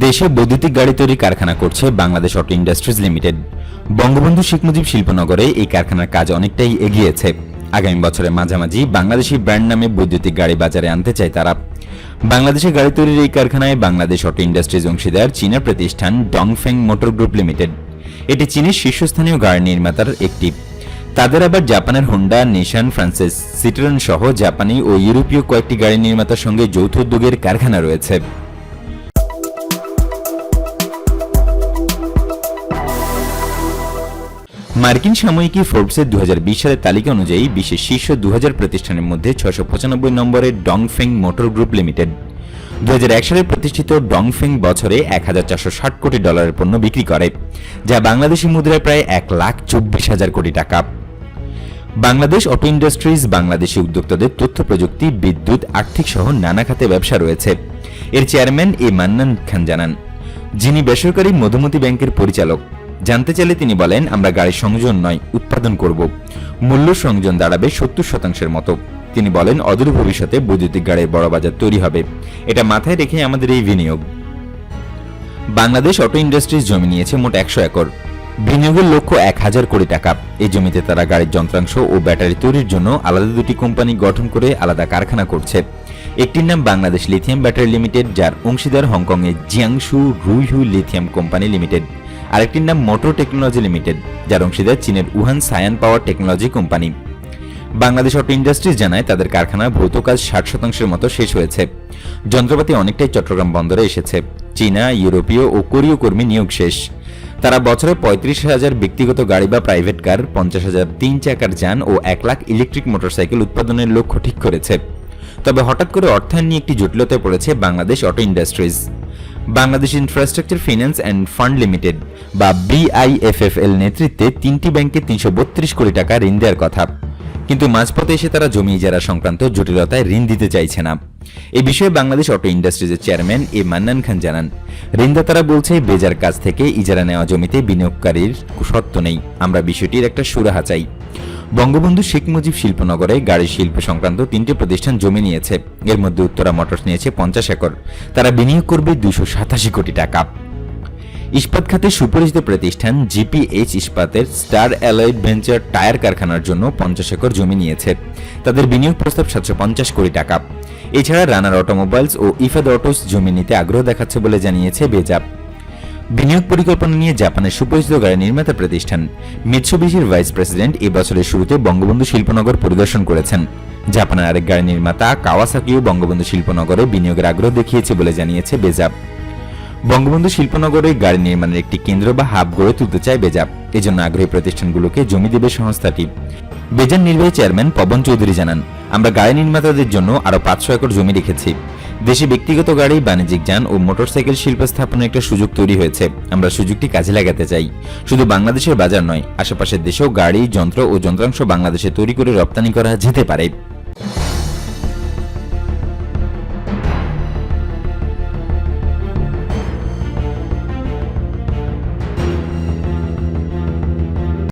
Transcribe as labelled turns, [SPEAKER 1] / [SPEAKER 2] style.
[SPEAKER 1] দেশে বৈদ্যুতিক গাড়ি তৈরি কারখানা করছে Bangladesh auto industries limited. Bangabandhu Sheikh Mujib শিল্পনগরে এই কারখানার কাজ অনেকটাই এগিয়েছে। আগামী বছরের মাঝামাঝি বাংলাদেশি ব্র্যান্ড নামে বৈদ্যুতিক গাড়ি বাজারে আনতে চায় তারা। বাংলাদেশে গাড়ি তৈরির এই কারখানায় বাংলাদেশ অটো ইন্ডাস্ট্রিজ অংশীদার চীনা প্রতিষ্ঠান ডংফেং মোটর গ্রুপ লিমিটেড। এটি চীনের শীর্ষস্থানীয় গাড়ি নির্মাতার একটি। তাদের আবার জাপানের হোন্ডা, নিশান, ফ্রান্সিস, সিটরন সহ জাপানি ও ইউরোপীয় কয়েকটি গাড়ি নির্মাতার সঙ্গে যৌথ উদ্যোগের কারখানা রয়েছে। মার্কিন সাময়িকী ফোর্বসের দুহাজার বিশ সালের তালিকা অনুযায়ী বিশ্বের শীর্ষ দু প্রতিষ্ঠানের মধ্যে ছশো পঁচানব্বই নম্বরে ডংফেং মোটর গ্রুপ লিমিটেড। দু সালে প্রতিষ্ঠিত ডংফেং বছরে এক হাজার চারশো ষাট কোটি ডলারের পণ্য বিক্রি করে, যা বাংলাদেশি মুদ্রায় প্রায় এক লাখ চব্বিশ হাজার কোটি টাকা। বাংলাদেশ অটো ইন্ডাস্ট্রিজ বাংলাদেশি উদ্যোক্তাদের তথ্য প্রযুক্তি, বিদ্যুৎ, আর্থিক সহ নানা খাতে ব্যবসা রয়েছে। এর চেয়ারম্যান এ মান্নান খান জানান, যিনি বেসরকারি মধুমতি ব্যাংকের পরিচালক। জানতে চাইলে তিনি বলেন, আমরা গাড়ি সংযোজন নয়, উৎপাদন করব। মূল্য সংযোজন দাঁড়াবে সত্তর শতাংশের মতো। তিনি বলেন, অদূর ভবিষ্যতে বৈদ্যুতিক গাড়ির বড় বাজার তৈরি হবে। এটা মাথায় রেখে আমাদের এই বিনিয়োগ। বাংলাদেশ অটো ইন্ডাস্ট্রিজ জমি নিয়েছে মোট একশো একর। বিনিয়োগের লক্ষ্য এক হাজার কোটি টাকা। এই জমিতে তারা গাড়ির যন্ত্রাংশ ও ব্যাটারি তৈরির জন্য আলাদা দুটি কোম্পানি গঠন করে আলাদা কারখানা করছে। একটির নাম বাংলাদেশ লিথিয়াম ব্যাটারি লিমিটেড, যার অংশীদার হংকংয়ের Jiangsu Ruihu lithium company limited. আরেকটির নাম মোটর টেকনোলজি লিমিটেড, যার অংশীদার চীনের Wuhan Sayan power technology company. Bangladesh auto industries জানায়, তাদের কারখানার ভৌত কাজ ষাট শতাংশের মতো শেষ হয়েছে। যন্ত্রপাতি অনেকটাই চট্টগ্রাম বন্দরে এসেছে। চীনা, ইউরোপীয় ও কোরীয় কর্মী নিয়োগ শেষ। তারা বছরে পঁয়ত্রিশ হাজার ব্যক্তিগত গাড়ি বা প্রাইভেট কার, পঞ্চাশ হাজার তিন চাকার যান ও এক লাখ ইলেকট্রিক মোটরসাইকেল উৎপাদনের লক্ষ্য ঠিক করেছে। তবে হঠাৎ করে অর্থায়ন নিয়ে একটি জটিলতায় পড়েছে Bangladesh auto industries. Bangladesh infrastructure finance and fund limited, বা বিআইএফএফএল নেতৃত্বে তিনটি ব্যাংকে তিনশো বত্রিশ কোটি টাকা ঋণ দেওয়ার কথা। কিন্তু মাঝপথে এসে তারা জমি ইজারা সংক্রান্ত জটিলতায় ঋণ দিতে চাইছে না। এ বিষয়ে বাংলাদেশ অটো ইন্ডাস্ট্রিজের চেয়ারম্যান এ মান্নান খান জানান, ঋণদাতারা বলছে বেজার কাছ থেকে ইজারা নেওয়া জমিতে বিনিয়োগকারীর সত্য নেই। আমরা বিষয়টির একটা সুরাহা চাই। বঙ্গবন্ধু শেখ মুজিব শিল্পনগরে গাড়ি শিল্প সংক্রান্ত তিনটি প্রতিষ্ঠান জমি নিয়েছে। এর মধ্যে উত্তরা মোটরস নিয়েছে পঞ্চাশ একর। তারা বিনিয়োগ করবে দুশো সাতাশি কোটি টাকা। ইস্পাত খাতে সুপরিচিত প্রতিষ্ঠান জিপিএইচ ইস্পাতের স্টার অ্যালয়েড ভেঞ্চার টায়ার কারখানার জন্য পঞ্চাশ একর জমি নিয়েছে। তাদের বিনিয়োগ প্রস্তাব সাতশো পঞ্চাশ কোটি টাকা। এছাড়া রানার অটোমোবাইলস ও ইফাদ অটোস জমি নিতে আগ্রহ দেখাচ্ছে বলে জানিয়েছে বেজাপ বিনিয়োগ পরিকল্পনা নিয়ে জাপানের সুপরিচিত গাড়ি নির্মাতা প্রতিষ্ঠান মিৎসুবিশির ভাইস প্রেসিডেন্ট এই বছরের শুরুতে বঙ্গবন্ধু শিল্পনগর পরিদর্শন করেছেন। জাপানের আরেক গাড়ি নির্মাতা কাওয়াসাকিও বঙ্গবন্ধু শিল্পনগরে বিনিয়োগের আগ্রহ দেখিয়েছে বলে জানিয়েছে বেজাপ বঙ্গবন্ধু শিল্পনগরে গাড়ি নির্মাণের একটি কেন্দ্র বা হাব গড়ে তুলতে চায় বেজাপ এজন্য আগ্রহী প্রতিষ্ঠানগুলোকে জমি দেবে সংস্থাটি। বেজার নির্বাহী চেয়ারম্যান পবন চৌধুরী জানান, আমরা গাড়ি নির্মাতাদের জন্য আরও পাঁচশো একর জমি রেখেছি। দেশে ব্যক্তিগত গাড়ি, বাণিজ্যিক যান ও মোটরসাইকেল শিল্প স্থাপনের একটা সুযোগ তৈরি হয়েছে। আমরা সুযোগটি কাজে লাগাতে চাই। শুধু বাংলাদেশের বাজার নয়, আশেপাশের দেশেও গাড়ি, যন্ত্র ও যন্ত্রাংশ বাংলাদেশে তৈরি করে রপ্তানি করা যেতে পারে।